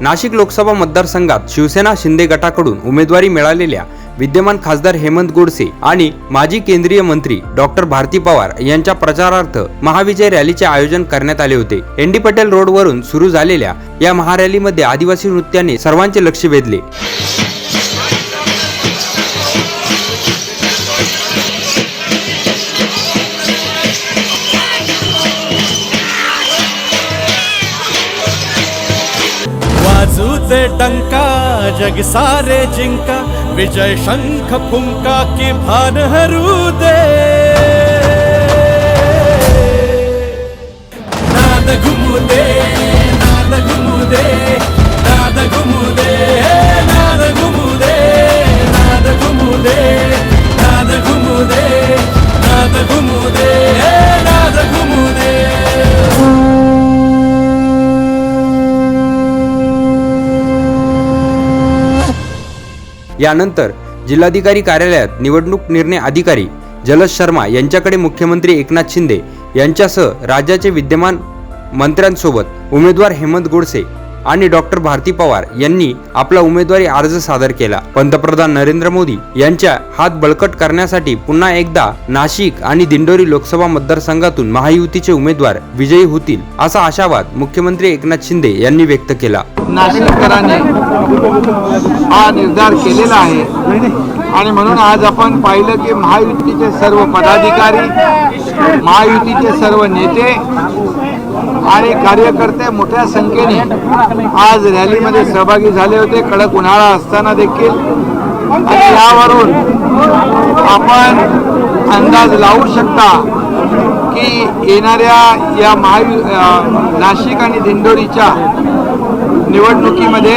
नाशिक लोकसभा मतदारसंघात शिवसेना शिंदे गटाकडून उमेदवारी मिळालेल्या विद्यमान खासदार हेमंत गोडसे आणि माजी केंद्रीय मंत्री डॉक्टर भारती पवार यांच्या प्रचारार्थ महाविजय रॅलीचे आयोजन करण्यात आले होते. एनडी पटेल रोडवरून सुरू झालेल्या या महारॅलीमध्ये आदिवासी नृत्याने सर्वांचे लक्ष वेधले. वाजू दे डंका जग सारे जिंका विजय शंख फुंका की भान हरू दे नाद घुमू यानंतर जिल्हाधिकारी कार्यालयात निवडणूक निर्णय अधिकारी जलज शर्मा यांच्याकडे मुख्यमंत्री एकनाथ शिंदे यांच्यासह राज्याचे विद्यमान मंत्र्यांसोबत उमेदवार हेमंत गोडसे आणि डॉक्टर भारती पवार यांनी आपला उमेदवारी अर्ज सादर केला. पंतप्रधान नरेंद्र मोदी यांच्या हात बळकट करण्यासाठी पुन्हा एकदा नाशिक आणि दिंडोरी लोकसभा मतदारसंघातून महायुतीचे उमेदवार विजयी होतील असा आशावाद मुख्यमंत्री एकनाथ शिंदे यांनी व्यक्त केला. नाशिककरांनी हा निर्धार केलेला आहे. आणि म्हणून आज आपण पाहिलं की महायुतीचे सर्व पदाधिकारी महायुतीचे सर्व नेते आणि कार्यकर्ते मोठ्या संख्येने आज रॅलीमध्ये सहभागी झाले होते. कडक उन्हाळा असताना देखील. आणि यावरून आपण अंदाज लावू शकता की येणाऱ्या या महायु नाशिक आणि दिंडोरीच्या निवडणुकीमध्ये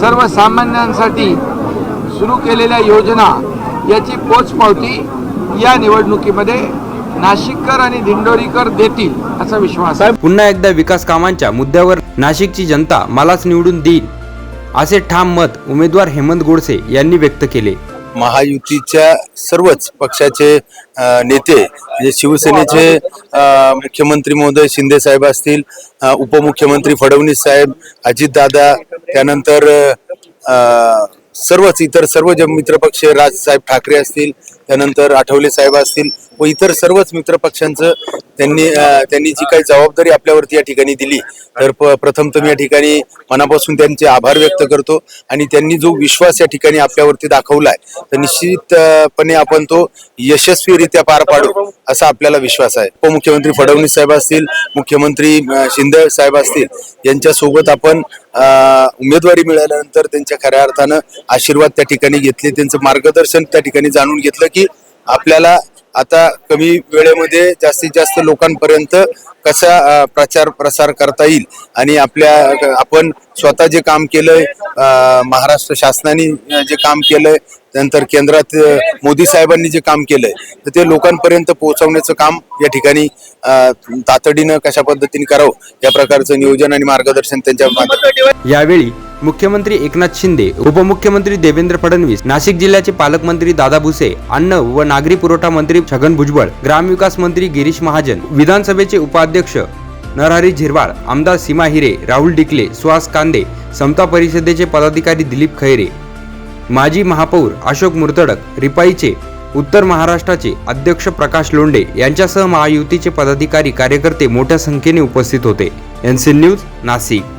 सर्वसामान्यांसाठी सुरू केलेल्या योजना याची पोचपावती या निवडणुकीमध्ये नाशिककर आणि दिंडोरीकर देतील असा विश्वास. आहे पुन्हा एकदा विकास कामांच्या मुद्द्यावर नाशिकची जनता मलाच निवडून देईल असे ठाम मत उमेदवार हेमंत गोडसे यांनी व्यक्त केले. महायुतीच्या सर्वच पक्षाचे नेते म्हणजे शिवसेनेचे मुख्यमंत्री महोदय शिंदे साहेब असतील उपमुख्यमंत्री फडणवीस साहेब अजितदादा त्यानंतर सर्वच इतर सर्व जे मित्रपक्ष राजसाहेब ठाकरे असतील त्यानंतर आठवले साहेब असतील व इतर सर्वच मित्रपक्षांचं त्यांनी त्यांनी जी काही जबाबदारी आपल्यावरती या ठिकाणी दिली तर प- प्रथम तर मी या ठिकाणी मनापासून त्यांचे आभार व्यक्त करतो आणि त्यांनी जो विश्वास या ठिकाणी आपल्यावरती दाखवलाय तर निश्चितपणे आपण तो यशस्वीरित्या पार पाडू असा आपल्याला विश्वास आहे. उपमुख्यमंत्री फडणवीस साहेब असतील मुख्यमंत्री शिंदे साहेब असतील यांच्यासोबत आपण उमेदवारी मिळाल्यानंतर त्यांच्या खऱ्या अर्थानं आशीर्वाद त्या ठिकाणी घेतले त्यांचं मार्गदर्शन त्या ठिकाणी जाणून घेतलं की आपल्याला आता कमी वेळेमध्ये जास्तीत जास्त लोकांपर्यंत कसा प्रचार प्रसार करता येईल? आणि आपल्या आपण स्वतः जे काम केलंय महाराष्ट्र शासनाने जे काम केलंय नंतर केंद्रात मोदी साहेबांनी जे काम केलंय तर ते लोकांपर्यंत पोहोचवण्याचं काम या ठिकाणी तातडीनं कशा पद्धतीने करावं या प्रकारचं नियोजन आणि मार्गदर्शन त्यांच्या यावेळी मुख्यमंत्री एकनाथ शिंदे उपमुख्यमंत्री देवेंद्र फडणवीस नाशिक जिल्ह्याचे पालकमंत्री दादा भुसे अन्न व नागरी पुरवठा मंत्री छगन भुजबळ ग्रामविकास मंत्री गिरीश महाजन विधानसभेचे उपाध्यक्ष नरहरी झिरवाळ आमदार सीमा हिरे राहुल डिकले सुहास कांदे समता परिषदेचे पदाधिकारी दिलीप खैरे माजी महापौर अशोक मुर्तडक रिपाईचे उत्तर महाराष्ट्राचे अध्यक्ष प्रकाश लोंडे यांच्यासह महायुतीचे पदाधिकारी कार्यकर्ते मोठ्या संख्येने उपस्थित होते. NC news Nashik.